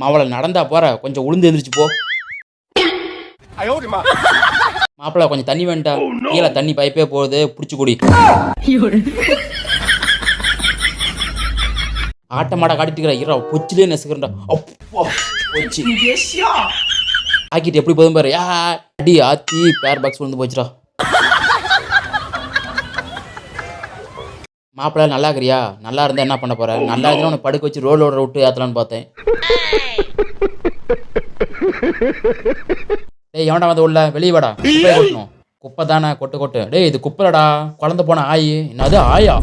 மாவளை நடந்தா போற கொஞ்சம் உளுந்து எந்திரிச்சு போ. மாப்பிள கொஞ்சம் தண்ணி வேண்டாம் கீழே தண்ணி பைப்பே போகுது புடிச்சு குடி. ஆட்ட மாட காட்டிட்டு இரா பொச்சிலே நெசுக்கிறா பொச்சி. ஆக்கிட்டு எப்படி போதும் பாரு. அடி ஆத்தி பேர் பாக்ஸ் விழுந்து போச்சுடா. மாப்பிள்ள நல்லா இருக்கிறியா நல்லா இருந்தா என்ன பண்ண போற? நல்லா இருந்தா உனக்கு படுக்க வச்சு ரோல் ஓட விட்டு ஏத்தலாம்னு பார்த்தேன். டேய் எவன்டா வந்து உள்ள? வெளியே வாடா. கொட்டணும். குப்பை தானே கொட்டு கொட்டு. டேய் இது குப்பைலடா குழந்த போன ஆயி. என்னது ஆயா?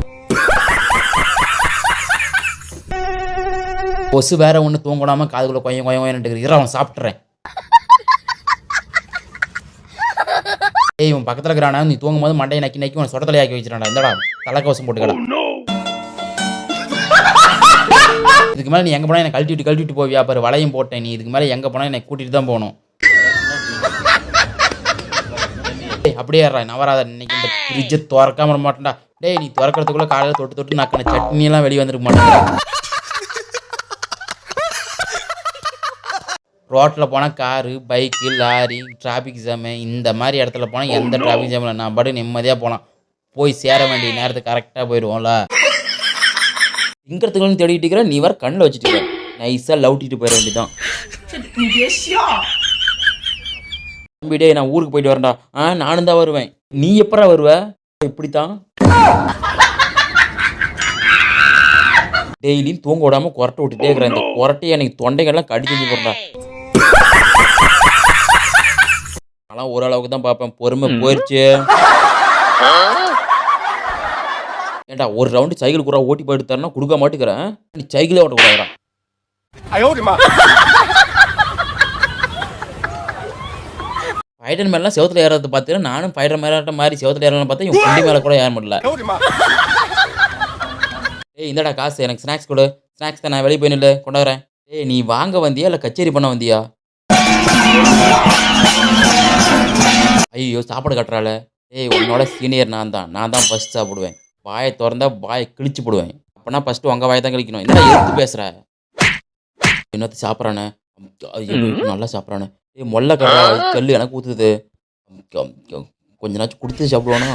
கொசு வேற ஒன்று தூங்கடாம காதுக்குள்ள கொய்யம் கொய்யம் கொயன்ட்டு இரு அவன் சாப்பிட்றேன் ஏய் இவன் பக்கத்தில் இருக்கிறானா? நீ தூங்கும் போது மண்டையை நக்கி நக்கி உன் சொட்ட தலையாக்கி இந்தடா. தலைக்கவசம் போட்டுக்கடா இதுக்கு மேலே நீ எங்கே போனால் என்னை கழட்டி விட்டு கழட்டி விட்டு போவியா பாரு வளையம் போட்டேன் நீ. இதுக்கு மேலே எங்கே போனால் என்னை கூட்டிகிட்டு தான் போகணும். டேய் அப்படியே ஏறா நவராத. இன்னைக்கு இந்த ஃப்ரிட்ஜை திறக்காம விட மாட்டேன்டா. டேய் நீ திறக்கிறதுக்குள்ள காலையில் தொட்டு தொட்டு நக்கின சட்னி எல்லாம் வெளியே வந்துருக்க மாட்டேன் ரோட்டில் போனால் car bike lorry traffic jam இந்த மாதிரி இடத்துல போனால் எந்த டிராஃபிக் ஜாமில் நான் பாட்டு நிம்மதியாக போகலாம் போய் சேர வேண்டிய நேரத்துக்கு கரெக்டாக போயிடுவோம்ல திங்கிறதுக்குன்னு தேடிட்டு இருக்கிற நீ வர கண்ணில் வச்சுட்டு நைஸாக லவுட்டிட்டு போயிட வேண்டியதான் தம்பிடே நான் ஊருக்கு போயிட்டு வரேன்டா. ஆ நானும் தான் வருவேன். நீ எப்படா வருவ? இப்படித்தான் டெய்லியும் தூங்க விடாமல் குரட்டை விட்டுட்டே இருக்கிறேன். இந்த குரட்டையை எனக்கு தொண்டைகள்லாம் கடிச்சு போடுறா ஆனால் ஓரளவுக்கு தான் பார்ப்பேன். பொறுமை போயிடுச்சு ஏன்டா ஒரு ரவுண்டு சைக்கிள் கூட ஓட்டி போயிட்டு தரேன்னா கொடுக்க மாட்டேங்கிறேன். நீ சைக்கிளே ஓட்ட ஓட்டக்கூடாதுடா ஃபைடர் மேலாம் செவத்தில் ஏறது பார்த்தீங்கன்னா நானும் ஃபைடர் மேலாட்ட மாதிரி செவத்தில் ஏறலாம் பார்த்தா என் வண்டி மேலே கூட ஏற முடியல. ஏய் இந்தடா காசு எனக்கு ஸ்நாக்ஸ் கொடு. ஸ்நாக்ஸ் தான் நான் வெளியே போயினில்ல கொண்டாடுறேன் ஏய் நீ வாங்க வந்தியா இல்லை கச்சேரி பண்ண வந்தியா? ஐயோ சாப்பாடு கட்டுறாள. ஏய் உன்னோட சீனியர் நான் தான். நான் தான் ஃபஸ்ட் சாப்பிடுவேன். வாயை திறந்தா வாயை கிழிச்சு போடுவேன். அப்போனா ஃபஸ்ட்டு உங்கள் வாயை தான் கிழிக்கணும். என்ன எடுத்து பேசுகிற என்னத்து சாப்பிட்றானே? நல்லா சாப்பிட்றானே. ஏய் மொல்ல கல் எனக்கு ஊற்றுது கொஞ்ச நாச்சும் கொடுத்து சாப்பிடுவானா?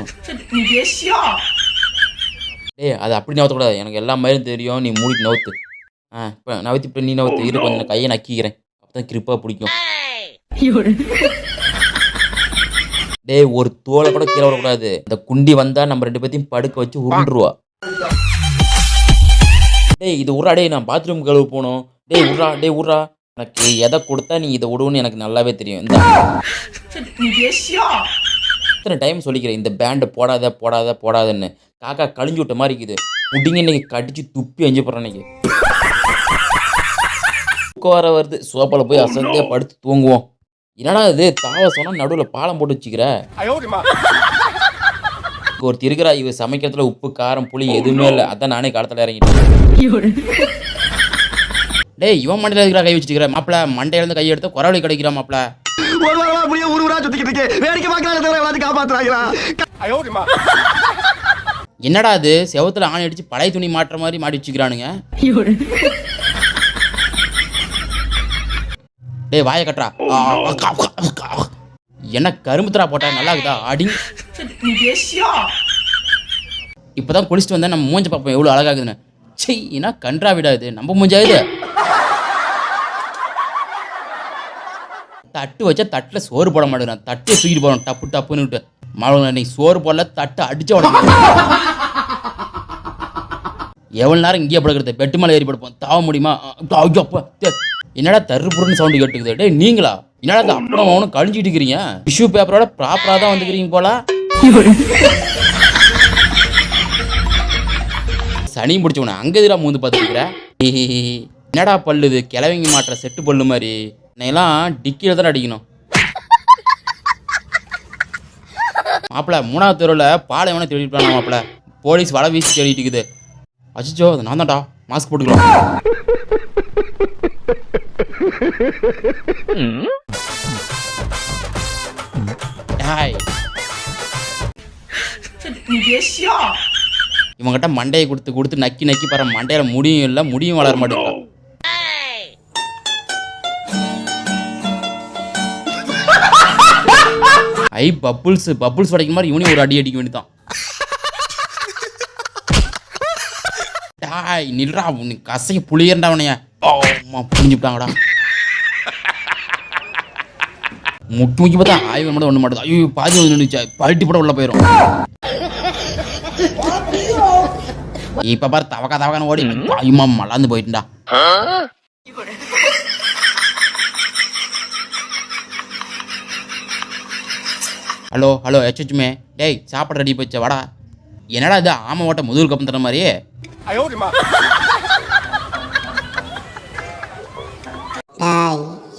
ஏய் அது அப்படி நவுத்தக்கூடாது எனக்கு எல்லா மாதிரியும் தெரியும். நீ மூடிட்டு நவுத்து. ஆ இப்போ நவுத்தி இப்போ நீ நவுத்து. இரு கொஞ்சம் கையை நக்கிக்கிறேன். அப்போ தான் கிரிப்பாக பிடிக்கும் டேய் ஒரு தோலை கூட கீழே விடக்கூடாது. இந்த குண்டி வந்தால் நம்ம ரெண்டு பேத்தையும் படுக்க வச்சு உருண்டுருவா. டேய் இது உரா டேய் நான் பாத்ரூம் கழுவு போகணும் டேய் உரா டேய் உரா எனக்கு எதை கொடுத்தா நீ இதை விடுவோன்னு எனக்கு நல்லாவே தெரியும். இந்த இத்தனை டைம் சொல்லிக்கிறேன் இந்த பேண்டு போடாத போடாத போடாதுன்னு. காக்கா கழிஞ்சு விட்ட மாதிரி இருக்குது. புட்டிங்க இன்னைக்கு கடிச்சு துப்பி அஞ்சு போடுறேன் இன்னைக்கு. தூக்கம் வர வருது. சோப்பால் போய் அசந்தே படுத்து தூங்குவோம். என்னடா இது தாவ சொன்னால் நடுவில் பாலம் போட்டு வச்சுக்கிற? ஒருத்தர் இருக்கிறா இவ சமைக்கிறதுல உப்பு காரம் புளி எதுவுமே இல்லை. அதான் நானே காலத்தில் இறங்கிட்டேன். டேய் இவன் மண்டையில் இருக்கிறா கை வச்சுக்கிற மாப்பிள. மண்டையிலேருந்து கை எடுத்து குரவழி கிடைக்கிற மாப்பிள. என்னடா அது செவத்துல ஆணி அடிச்சு பழைய துணி மாற்ற மாதிரி மாட்டி வச்சுக்கிறானுங்க. டேய் வாயை கட்டுறா. Oh, என்ன கரும்புத்தரா போட்டா நல்லா இருக்குதா? அடி. இப்போதான் குளிச்சுட்டு வந்தா நம்ம மூஞ்ச பார்ப்போம் எவ்வளோ அழகாகுதுன்னு செய் ஏன்னா கன்றா விடாது நம்ம மூஞ்சாது தட்டு வச்சா தட்டில் சோறு போட மாட்டேங்கிறான் தட்டு தூக்கிட்டு போகணும் டப்பு டப்புன்னு விட்டு. மழை நீ சோறு போடல தட்டு அடிச்ச உடனே. எவ்வளோ நேரம் இங்கேயே படுக்கிறது? பெட்டு மலை ஏறி படுப்போம். தாவ முடியுமா? என்னடா தருப்புறன்னு சவுண்டு கேட்டுக்குது. டே நீங்களா? என்னடா அப்புறம் அவனும் கழிஞ்சிட்டு இருக்கிறீங்க டிஷ்யூ பேப்பரோட ப்ராப்பரா தான் வந்துக்கிறீங்க போல. சனியும் பிடிச்சவன அங்க எதிரா மூந்து பார்த்துருக்குற என்னடா பல்லு இது கிளவிங்க மாட்டுற செட்டு பல்லு மாதிரி. என்னையெல்லாம் டிக்கில தான் அடிக்கணும். மாப்பிள மூணாவது தெருவில் பாலை வேணா தேடிட்டு போனா மாப்பிள. போலீஸ் வலை வீசி தேடிட்டு இருக்குது. அச்சோ அது நான் தான்டா. மாஸ்க் போட்டுக்கலாம். ஹாய் இவங்கிட்ட மண்டையை கொடுத்து கொடுத்து நக்கி நக்கி பாரு. மண்டையில முடியும் இல்ல முடியும் வளர oh, மாட்டேங்குது. ஐ பப்புள்ஸ் பப்புள்ஸ் உடைக்கிற மாதிரி இவனையும் ஒரு அடி அடிக்க வேண்டியதான் டாய் நில்றா உனக்கு கசைய புளியண்டா அவனைய. புரிஞ்சுட்டாங்கடா முட்டு முக்கி பார்த்தா ஆய்வு மட்டும் ஒன்று மாட்டேது ஐயோ பாதி நின்றுச்சா பாட்டி போட உள்ள போயிடும் இப்ப பாரு தவக்க தவக்கான ஓடி. ஐயமா மலாந்து போயிட்டுடா. ஹலோ ஹலோ எச்சுமே டேய் சாப்பாடு ரெடி போச்சு வாடா. என்னடா இது ஆமை ஓட்ட முதுகு கப்பம் தர மாதிரியே? ஐயோ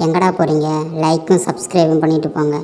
எங்கடா போகிறீங்க லைக்கும் சப்ஸ்கிரைபும் பண்ணிட்டு போங்க.